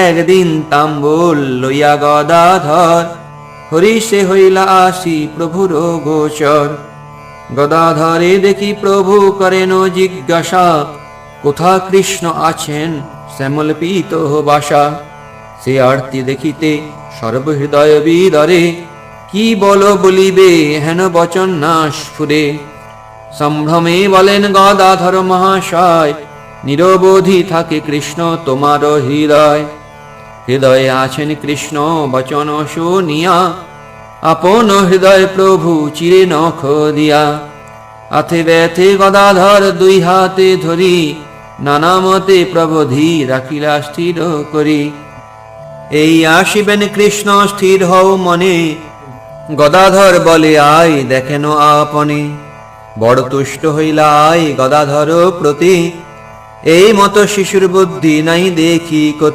একদিন তাম্বুল লইয়া গদাধর হরিষে হইলা আসি প্রভুর গোচর। গদাধরে দেখি প্রভু করেন জিজ্ঞাসা, কোথা কৃষ্ণ আছেন শ্যামল পীত বাসা? সে আরতি দেখিতে সর্বহৃদয় বিদরে কি বল বলিবে, হেন বচন না স্ফুরে সম্ভ্রমে বলেন গদাধর মহাশয়, নিরবধি থাকে কৃষ্ণ তোমার হৃদয়। হৃদয়ে আছেন কৃষ্ণ, বচন শুনিয়া, আপন হৃদয় প্রভু চিরে নখ দিয়া। আথে ব্যথে গদাধর দুই হাতে ধরি, নানা মতে প্রবোধি রাখিলা স্থির করি। এই আসিবেন কৃষ্ণ, স্থির হও মনে। গদাধর বলে, আয় দেখেন আপনে। বড় তুষ্ট হইলা, আয় গদাধর প্রতি। এই মতো শিশুর বুদ্ধি নাই দেখি কতি।